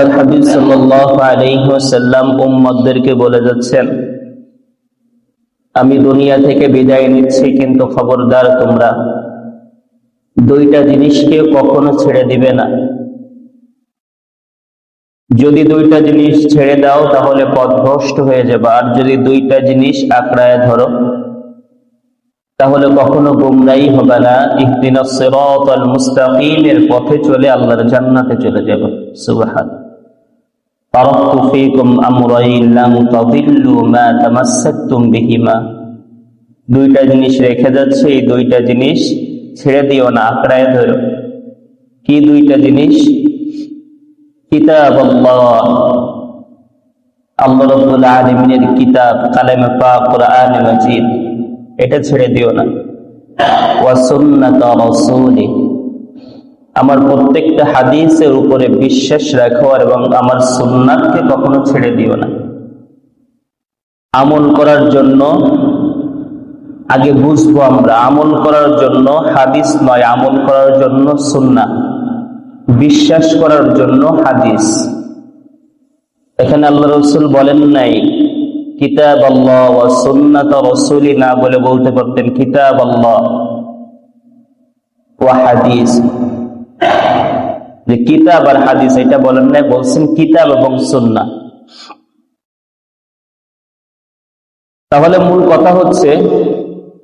আল্লাহর হাবিব আলাইহি ওয়াসাল্লাম বলে যাচ্ছেন, আমি দুনিয়া থেকে বিদায় নিচ্ছি, কিন্তু খবরদার তোমরা দুইটা জিনিসকে কখনো ছেড়ে দিবে না। যদি দুইটা জিনিস ছেড়ে দাও, তাহলে পথভ্রষ্ট হয়ে যাবে। আর যদি দুইটা জিনিস আঁকড়ায় ধরো, তাহলে কখনো গুমরাই হবে না। ইহদিনা মুস্তাকিমের পথে চলে আল্লাহর জান্নাতে চলে যাবে। সুবহান তারাকতু ফীকুম আমরাইন লাম তাদিল্লু মা তামাসসাকতুম বিহিমা। দুইটা জিনিস রেখে যাচ্ছে, এই দুইটা জিনিস ছেড়ে দিও না, আঁকড়ায় ধরো। কি দুইটা জিনিস? কিতাব আল্লাহ আল্লাহ রব্বুল আলমিনের কিতাব, কালেমে পাক, কোরআন মাজিদ। এটা ছেড়ে দিও না। ওয়াসুন্নাত রাসূলি আমার প্রত্যেকটা হাদিসের উপরে বিশ্বাস রাখো এবং আমার সুন্নাতকে কখনো ছেড়ে দিও না। আমল করার জন্য আগে বুঝব আমরা, আমল করার জন্য হাদিস নয়, আমল করার জন্য সুন্না বিশ্বাস করার জন্য হাদিস। এখানে আল্লাহ রসুল বলেন নাই কিতাব আল্লাহ সুন্নাত রসুলি না বলে বলতে পারতেন কিতাব আল্লাহ ও হাদিস। যে কিতাব আর হাদিস, এটা বলেন নাই, বলছেন কিতাব এবং সুন্না তাহলে মূল কথা হচ্ছে,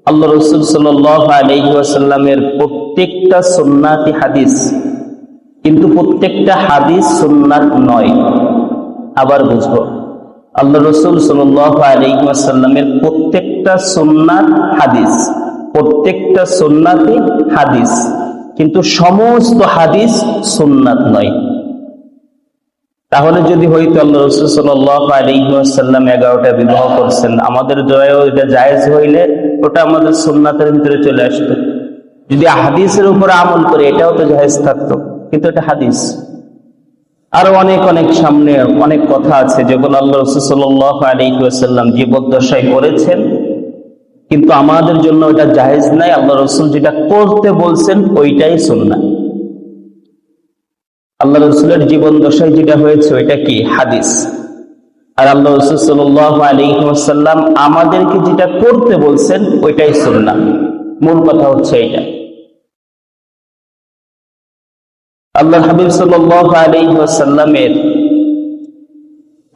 আল্লাহ রসুল সাল্লামের প্রত্যেকটা সুন্নাতি হাদিস। কিন্তু প্রত্যেকটা হাদিস সুন্নাত নয়। আবার বুঝব। আল্লাহ রসুল সাল্লামের প্রত্যেকটা সুন্নাত হাদিস। প্রত্যেকটা সুন্নাতি হাদিস। কিন্তু সমস্ত হাদিস সুন্নাত নয়। তাহলে যদি হইতো আল্লাহ সাল্লাম এগারোটা বিবাহ করছেন, আমাদের জয়েও এটা জায়েজ হইলে ওটা আমাদের সুন্নাতের ভিতরে চলে আসতো। যদি হাদিসের উপর আমল করে, এটাও তো জাহেজ থাকতো, কিন্তু এটা হাদিস। আরও অনেক অনেক সামনে অনেক কথা আছে যেগুলো আল্লাহ রসুল্লাহ আলিহাসাল্লাম জীবদ্দশায় করেছেন। কিন্তু আমাদের জন্য ওটা জাহেজ নাই, আল্লাহ রসুল যেটা করতে বলছেন ওইটাই শুননা আল্লাহ রসুলের জীবন দশায় যেটা হয়েছে ওইটা কি? হাদিস। আর আল্লাহ রসুল সাল্লাহ আলিহাসাল্লাম আমাদেরকে যেটা করতে বলছেন ওইটাই শুননা মূল কথা হচ্ছে এটা আল্লাহ হাবিব সাল্লামের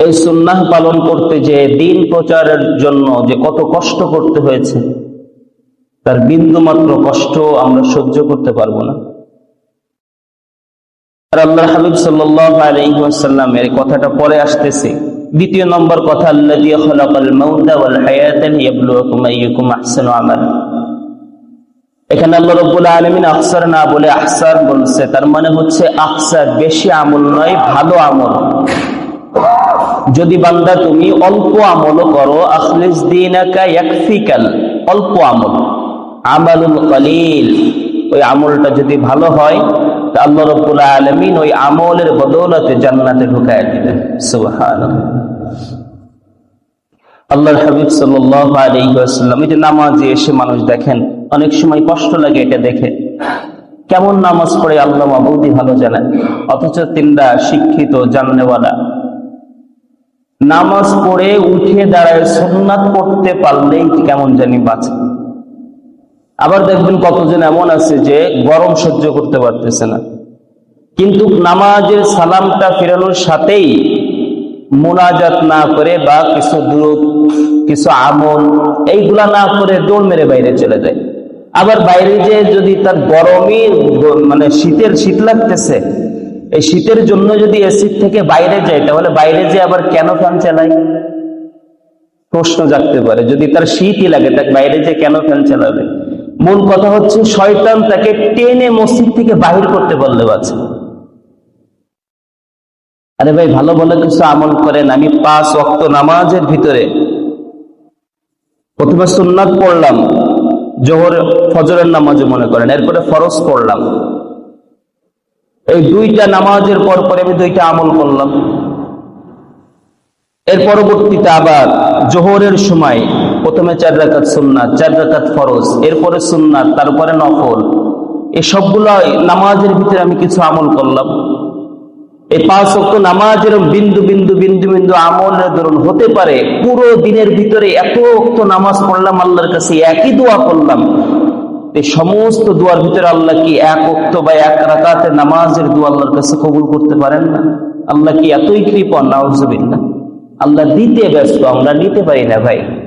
এই সুন্নাহ পালন করতে যে দিন প্রচারের জন্য যে কত কষ্ট করতে হয়েছে, তার বিন্দু মাত্র কষ্ট আমরা সহ্য করতে পারব না। আল্লাহ হাবিব সাল্লামের কথাটা পরে আসতেছে। দ্বিতীয় নম্বর কথা এখানে আল্লাহ রব্বুল আলমিন আফসার না বলে আহসার বলছে, তার মানে হচ্ছে আফসার বেশি আমল নয়, ভালো আমল। যদি বান্দা তুমি অল্প আমল করো অল্প আমল। আমালুল কলিল, ওই আমলটা যদি ভালো হয়, তা আল্লাহ রব্বুল আলমিন ওই আমলের বদৌলতে জান্নাতে ঢুকায় দিবেন। সুবহানাল্লাহ। আল্লাহর হাবিব সাল্লাহ আলাইসাল্লাম এই যে নামাজে এসে মানুষ দেখেন, অনেক সময় কষ্ট লাগে এটা দেখে। কেমন নামাজ পড়ে আল্লাহ মাবুদি ভালো জানেন, অথচ তিনটা শিক্ষিত জাননেওয়ালা নামাজ পড়ে উঠে দাঁড়ায় সোমনাথ পড়তে পারলেই কেমন জানি বাঁচে। আবার দেখবেন কতজন এমন আছে যে গরম সহ্য করতে পারতেছে না। কিন্তু নামাজের সালামটা ফেরানোর সাথেই মোনাজাত না করে বা কিছু দূর কিছু আমল, এইগুলা না করে দৌড় মেরে বাইরে চলে যায়। আবার বাইরে যে যদি তার গরমই মানে শীতের শীত লাগতেছে এই শীতের জন্য যদি এসির থেকে বাইরে যায়, তাহলে বাইরে যে আবার কেন ফ্যান চালায় প্রশ্ন জাগতে পারে। যদি তার শীতই লাগে তাকে বাইরে যে কেন ফ্যান চালাবে? মূল কথা হচ্ছে, শয়তান তাকে টেনে মসজিদ থেকে বাহির করতে পারলে বাঁচে আরে ভাই, ভালো ভালো কিছু আমল করেন। আমি পাঁচ অক্ত নামাজের ভিতরে প্রথমে সুন্নাত পড়লাম, জোহর, ফজরের নামাজও মনে করেন। এরপরে ফরজ পড়লাম। এই দুইটা নামাজের পর পরে আমি দুইটা আমল করলাম। এর পরবর্তীতে আবার জোহরের সময় প্রথমে চার রাকাত সুন্নাত, চার রাকাত ফরজ, এরপরে সুন্নাত, তারপরে নফল। এই সবগুলো নামাজের ভিতরে আমি কিছু আমল করলাম। এই পাঁচ অক্ট নামাজের বিন্দু বিন্দু বিন্দু বিন্দু আমলের ধরুন হতে পারে, পুরো দিনের ভিতরে এত অক্ত নামাজ পড়লাম, আল্লাহর কাছে একই দোয়া করলাম। সমস্ত দুয়ার ভিতরে আল্লাহ কি এক অক্ত বা এক রাকাতে নামাজের দু আল্লাহর কাছে কবুল করতে পারেন না? আল্লাহ কি এতই কৃপণ? না আল্লাহ দিতে ব্যস্ত, আমরা নিতে পারি না ভাই।